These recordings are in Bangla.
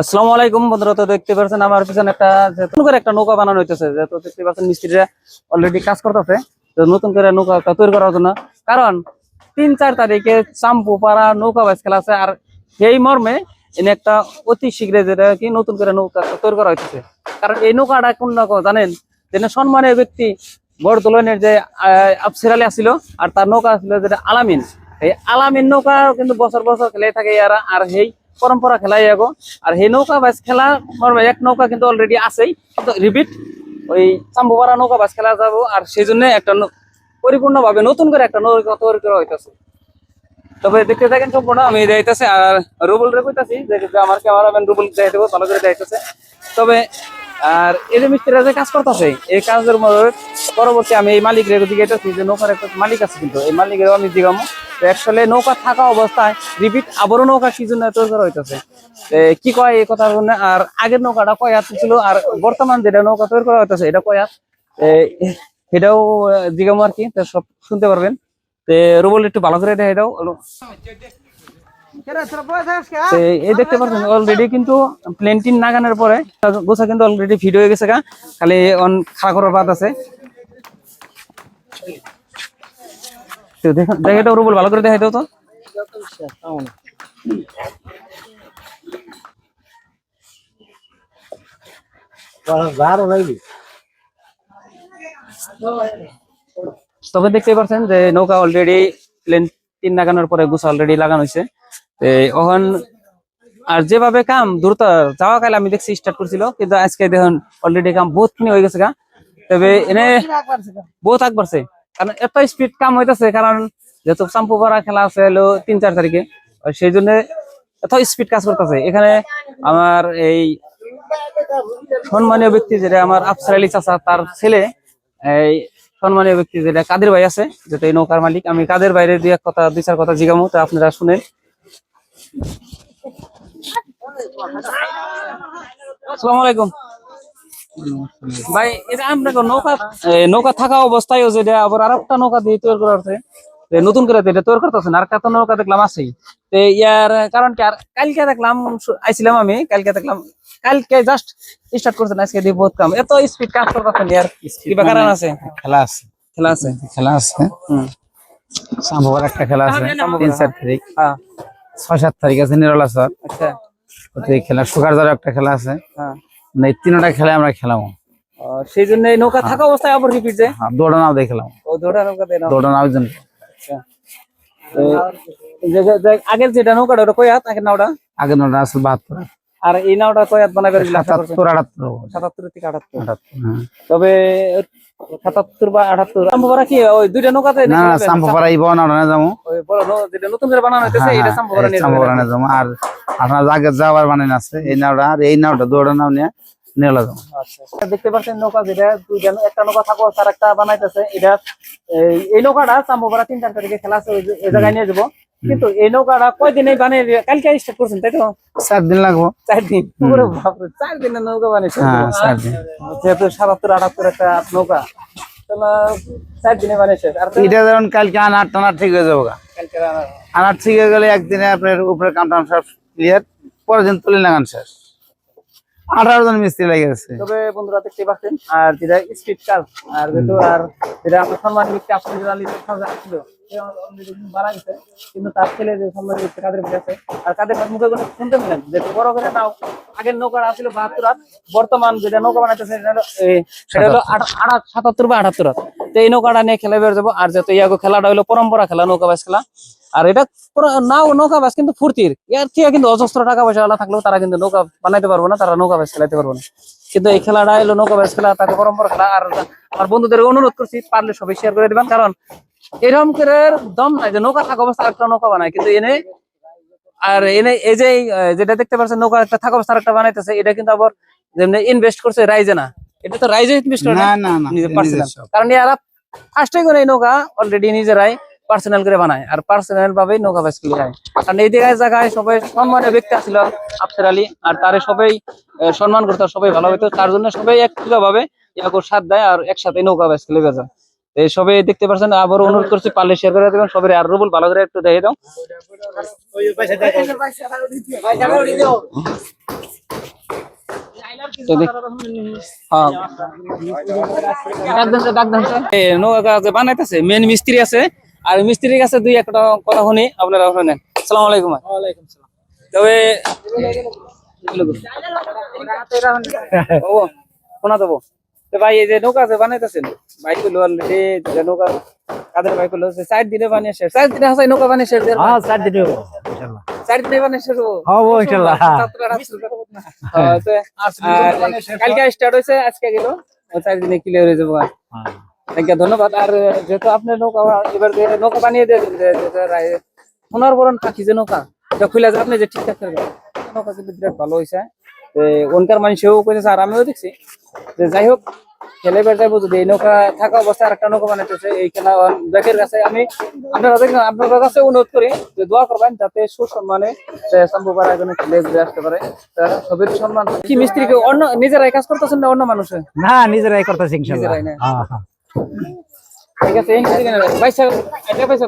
আসসালামু আলাইকুম বন্ধুরা, তো দেখতে পাচ্ছেন আমার পিছনে একটা নতুন করে একটা নৌকা বানানো হইতেছে, যে তো দেখতে পাচ্ছেন মিস্ত্রিরা অলরেডি কাজ করতেছে, তো নতুন করে নৌকা তৈরি করার জন্য। কারণ তিন চার তারিখে চাম্পু পাড়া নৌকা বাইস খেলা আছে, আর সেই মর্মে এনে একটা অতি শীঘ্রে যেটা কি নতুন করে নৌকা তৈরি করা হইতেছে। কারণ এই নৌকাটা কোন রকম জানেন? যেন সম্মানের ব্যক্তি বড়দলনের যে আফসির আলী আসছিল আর তার নৌকা ছিল যেটা আলামিন। এই আলামিন নৌকা কিন্তু বছর বছর খেলে থাকে এরা আর সেই পরম্পরা খেলাই আগো। আর সেই নৌকা বাস খেলা এক নৌকা কিন্তু অলরেডি আছেই। রিপিট ওই চাম্বুপাড়া নৌকা বাস খেলা যাব। আর সেই জন্য একটা পরিপূর্ণ ভাবে নতুন করে একটা নৌকা তৈরি করা হইতেছে। তবে দেখতে থাকেন সম্পূর্ণ, আমি যাইতেছে আর রুবুল রে কইতাছি যে আমার ক্যামেরাম্যান রুবুল যাই দেবো, ভালো করে যাইতেছে। তবে, আর এই যে মিস্ত্রিরা যে কাজ করতেছে, এই কাজের পরবর্তী আমি এই মালিক রে জিজ্ঞাসা যে নৌকার একটা মালিক আছে কিন্তু, এই মালিকের আমি জিগামো তো আসলে নৌকা থাকা অবস্থায় রিপিট আবারও নৌকা কি জন্য তৈরি করা হইতেছে কি কয় এই কথার জন্য আর আগের নৌকাটা কয় হাত ছিল? আর বর্তমান যেটা নৌকা তৈরি করা হইতেছে, এটা কয় হাত? এটাও জিগামো আর কি সব শুনতে পারবেন। রুবল একটু ভালো করে দাও। এই দেখতে পাচ্ছেন অলরেডি কিন্তু প্লেনটিন নাগানোর পরে, গোছা কিন্তু অলরেডি ফিট হয়ে গেছে খালি অন খাড়া করার বাদ আছে। তো দেখুন দেখে ভালো করে দেখাই তো। তবে দেখতে পাচ্ছেন যে নৌকা অলরেডি প্লেন তিন লাগানোর পরে গুছা অলরেডি লাগানো হয়েছে। ওখান আর যেভাবে কাম দ্রুত যাওয়া কালে আমি দেখছি স্টার্ট করছিল, কিন্তু আজকে দেখুন অলরেডি কাম বহুত খানি হয়ে গেছে গা। তবে এনে বহুত আগ বাড়ছে। কারণ এত স্পিড কাম হইতেছে, কারণ যেহেতু চাম্পু পাড়া খেলা আছে হলো তিন, চার তারিখে সেই জন্য এত স্পিড কাজ করতেছে। এখানে আমার এই সম্মানীয় ব্যক্তি যেটা আমার আফসার আলী চাচা, তার ছেলে, এই সম্মানীয় ব্যক্তি যেটা কাদের ভাই আছে, যেটা এই নৌকার মালিক, আমি কাদের বাইরে দুই এক কথা, দুই, চার কথা জিগামো, তো আপনারা শুনেন। আসসালামু আলাইকুম। ভাই এটা আপনাকে নৌকা নৌকা থাকা অবস্থায় যেটা আবার আর একটা নৌকা দিয়ে তৈরি করা হচ্ছে নতুন করে এটা তৈরি করতেছেন আর কত নৌকা দেখলাম আছেই। তো ইয়ার কারণ কি আর কালকে দেখলাম আইছিলাম আমি কালকে দেখলাম কালকে জাস্ট স্টার্ট করছেন আজকে দিয়ে বহুত কাম। এত স্পিড কাজ করতেছেন ইয়ার কিবা কারণ আছে? খেলা আছে। খেলা আছে? খেলা আছে। হুম। সাম্ভবার একটা খেলা আছে। তিন চার তারিখ। হ্যাঁ। ছয় সাত তারিখ আছে নিরলা স্যার আচ্ছা। খেলা সুগার একটা খেলা আছে। হ্যাঁ। মানে তিনটা খেলা আমরা খেলাম। সেই জন্য নৌকা থাকা অবস্থায় আবার রিপিট যে? দৌড়া নাও দেখলাম ও দৌড়া নৌকা দেয় দৌড়া নাও জন আচ্ছা। আগের যেটা নৌকাটা ওটা কয় হাত? আগের নাওটা? আগে নৌটা আসল বাহাত্তর আর এই নাওটা কয় হাত বানাবে সাতাত্তর আটাত্তর সাতাত্তর থেকে আটাত্তর। হ্যাঁ। তবে সাতাত্তর বা আটাত্তর চাম্পাপাড়া কি? ওই দুইটা নৌকাতে না সাম্পাপাড়া এই না যাব। বড় নতুন করে বানানো হইতেছে হ্যাঁ, এটা নিয়ে যাব। আর আপনার আগে যাওয়ার বানান আছে। এই নাওটা আর এই নাওটা দৌড়া নাও নিয়ে যাব আচ্ছা দেখতে পাচ্ছেন নৌকা যেটা দুইটা একটা নৌকা থাকো একটা বানাইতেছে। এটা এই- এই নৌকাটা চাম্পাপাড়া তিন চার তারিখে খেলা আছে ওই জায়গায় নিয়ে যাব। কিন্তু এই নৌকাটা কয়দিন এই বানিয়ে কালকে স্টার্ট করছেন তাই তো? চার দিন লাগবো। চার দিন? বাপরে, চার নৌকা বানিয়েছে। হ্যাঁ চার দিন। যেহেতু সাতাত্তর আটাত্তর একটা নৌকা এটা কালকে আনার টানার ঠিক হয়ে যাব গা। কালকে আনার ঠিক হয়ে গেলে একদিনে আপনার উপরে কামটাম সব ক্লিয়ার পরের দিন তুলে লাগান শেষ। আঠারো জন মিস্ত্রি লেগে গেছে তবে বন্ধুরা দেখতে পাচ্ছেন, আর যেটা স্ট্রিট কাজ আর যেহেতু আর যেটা আমার সম্মান ব্যক্তি আফসুল আলী সাজা ছিল মারা গেছে কিন্তু তার ছেলে যে আছে, আর যে নাও আগের নৌকা যেটা নৌকা বা খেলে যেহেতু ইয়াগো খেলাটা হলো পরম্পরা খেলা নৌকা বাস খেলা আর এটা নাও নৌকা বাস কিন্তু ফুর্তির। ইয়ার থেকে কিন্তু অজস্র টাকা পয়সা থাকলেও তারা কিন্তু নৌকা বানাইতে পারব না তারা নৌকা বাস খেলাইতে পারব না। কিন্তু এই খেলাটা এলো নৌকা বাস খেলা তাকে পরম্পরা খেলা। আর আমার বন্ধুদের অনুরোধ করছি পারলে সবাই শেয়ার করে দিবেন কারণ এরকম করে দম নাই যে নৌকা থাকা অবস্থা একটা নৌকা বানায়। কিন্তু এনে আর এনে এই যে যেটা দেখতে পাচ্ছেন নৌকা একটা থাকা অবস্থা একটা বানাইতেছে এটা কিন্তু আবার যেমনি ইনভেস্ট করছে রাইজে না। এটা তো রাইজে ইনভেস্ট করে না? না না। কারণ এরা ফার্স্টে করে এই নৌকা অলরেডি নিজেরাই পার্সোনাল করে বানায় আর পার্সোনাল ভাবেই নৌকা বাস খেলে যায়। কারণ এই জায়গায় জায়গায় সবাই সম্মানীয় ব্যক্তি আছিল আফসার আলী আর তারে সবাই সম্মান করতো সবাই ভালো হইতো। তার জন্য সবাই একত্রিত ভাবে ইয়াকুর সাথ দেয় আর একসাথে নৌকা বাস খেলে যায়। এই সবাই দেখতে পাচ্ছেন আবার অনুরোধ করছি পারলে শেয়ার করে দেবেন সবাই আর রুবুল ভালো করে একটু দেখে দাও। হ্যাঁ। বানাইতেছে মেন মিস্ত্রি আছে। আর মিস্ত্রির কাছে দুই একটা কথা শুনি আপনারা শুনেন আসসালামু আলাইকুম সালাম। তবে ও শোনা দেবো ভাই এই যে নৌকা যে বানাইতেছেন? যে নৌকা কাদের দিনে বানিয়ে শেষ। চার দিনে হাসাই নৌকা বানিয়ে শেষ হ্যাঁ দিন হব ইনশাল্লাহ। দিনে বানিয়ে শেষ হব? হব ইনশাল্লাহ। হ্যাঁ, আর কালকে স্টার্ট হয়েছে আজকে গেল। চার দিনে ক্লিয়ার হয়ে যাব হ্যাঁ। ধন্যবাদ। আর যেহেতু আপনার নৌকা এবার নৌকা বানিয়ে দিয়ে সোনার বরণ পাখি যে নৌকা এটা খুলে যে আপনি যে ঠিকঠাক করবেন নৌকা কিন্তু বিরাট ভালো হয়েছে ওনকার মানুষেও আর আমিও দেখছি। যে যাই হোক খেলে বের যদি এই নৌকা থাকা অবস্থায় একটা নৌকা বানাইতেছে এই খেলা ব্যাকের কাছে আমি আপনারা দেখেন আপনাদের কাছে অনুরোধ করি যে দোয়া করবেন যাতে সুসম্মানে সম্ভববার আয়োজনে খেলে ঘুরে আসতে পারে। সবের সম্মান। কি মিস্ত্রিকে অন্য নিজেরাই কাজ করতেছেন না অন্য মানুষে? না নিজেরাই করতেছি নিজেরাই না? ঠিক আছে পয়সা এটা পয়সা?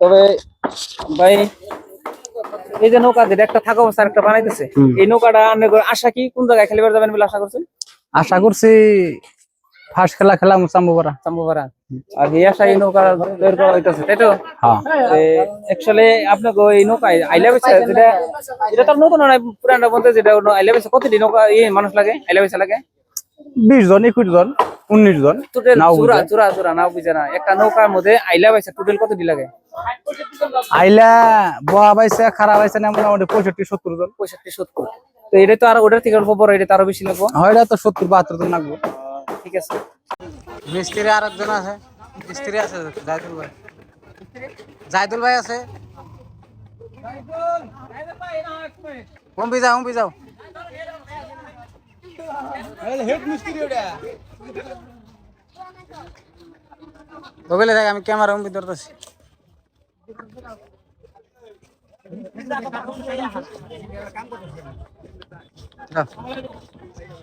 তবে ভাই এই যে নৌকা যেটা একটা থাকা অবস্থা একটা বানাইতেছে এই নৌকাটা আশা কি কোন জায়গায় খেলিবার যাবেন বলে আশা করছেন? আশা করছি ফার্স্ট খেলা খেলাম চাম্বুপাড়া চাম্বুপাড়া আর এই আশা এই নৌকা তৈরি করা হইতেছে তাই তো? হ্যাঁ। অ্যাকচুয়ালি আপনাকে এই নৌকায় আইলা বেছে যেটা এটা তো নতুন নয় পুরানটা বলতে যেটা আইলা বেছে কতটি নৌকা এই মানুষ লাগে আইলা বেছে লাগে? বিশ জন একুশ জন উনিশ জন চূড়া। চূড়া চূড়া নাও বুঝে না। একটা নৌকার মধ্যে আইলা বেছে টোটাল কতটি লাগে? আইলা বহা পাইছে খারাপ পাইছে না মোটামুটি পঁয়ষট্টি সত্তর জন। পঁয়ষট্টি সত্তর। তো এটা তো আর ওটার থেকে অল্প বড় এটা তো আরও বেশি লাগবো। হয় এটা তো সত্তর বাহাত্তর জন লাগবে। ঠিক আছে মিস্ত্রি আর একজন আছে মিস্ত্রি আছে জাইদুল ভাই জাইদুল ভাই আছে হুম্পি যাও হুম্পি যাও বগলে দেখ আমি ক্যামেরা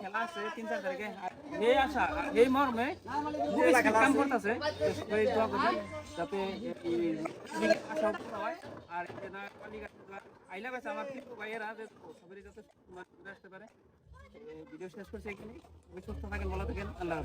খেলা আছে, তিন চার তারিখে এই আশা, এই মর্মে কাম করতেছে। সবাই দোয়া যাতে আশা হয়। আর আইলা আসতে পারে। ভিডিও শেষ করছি এখানে সুস্থ থাকেন, ভালো থাকেন। আল্লাহ